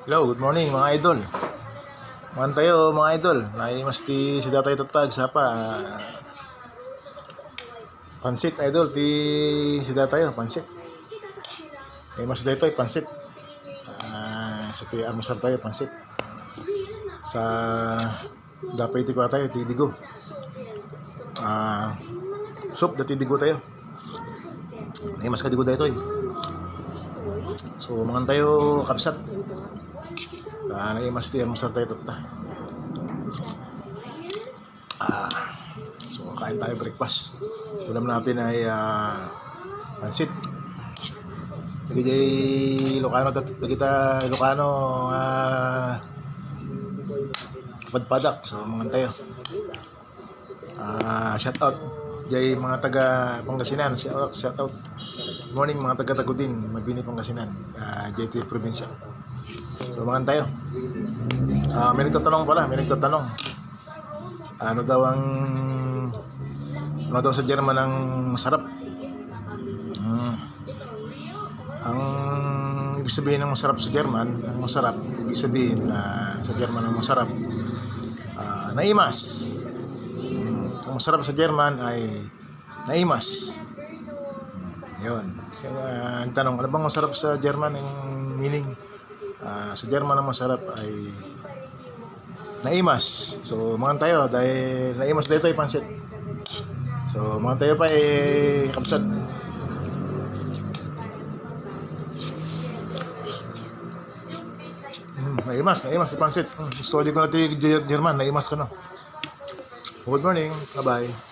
Hello, good morning mga idol. Man tayo mga idol. Naimas ti si datay tatag sa pa. Pansit idol ti si datayo pansit. Ay mas dito pansit. Ah, sa ti almusar tayo pansit. Sa dapay ti kwa tayo ti digo. Ah, soup dati digo tayo. Ay mas kadigo tayo ito eh. So, mangan tayo kapsat. Ah, naimas ti almusar tayo tata. Ah, so kain tayo breakfast. Ulam natin ay ah, pansit. Tagi jay Ilocano tat kita Ilocano ah padpadak so mangan tayo. Ah, shout out jay mga taga Pangasinan, shout out, shout out. Morning mga taga Tagudin, Mabini Pangasinan, ah, JT Provincia. So mangan tayo. Ah, may nagtatanong pala, may nagtatanong. Ano daw ang ano daw sa German ang masarap? Hmm. Ang ibig sabihin ng masarap sa German, ang masarap, ibig sabihin na sa German ang masarap, ah, naimas. Hmm. Ang masarap sa German ay naimas. Hmm. Yun. Kasi, ah, ang tanong, ano bang masarap sa German? Ang meaning, Ah, uh, sa German ang masarap ay naimas. So, mga tayo dahil naimas dito ay pansit. So, mga tayo pa ay kapsat. Mm, naimas, naimas pansit. Mm, story ko natin yung German, naimas ka na. Good morning, bye-bye.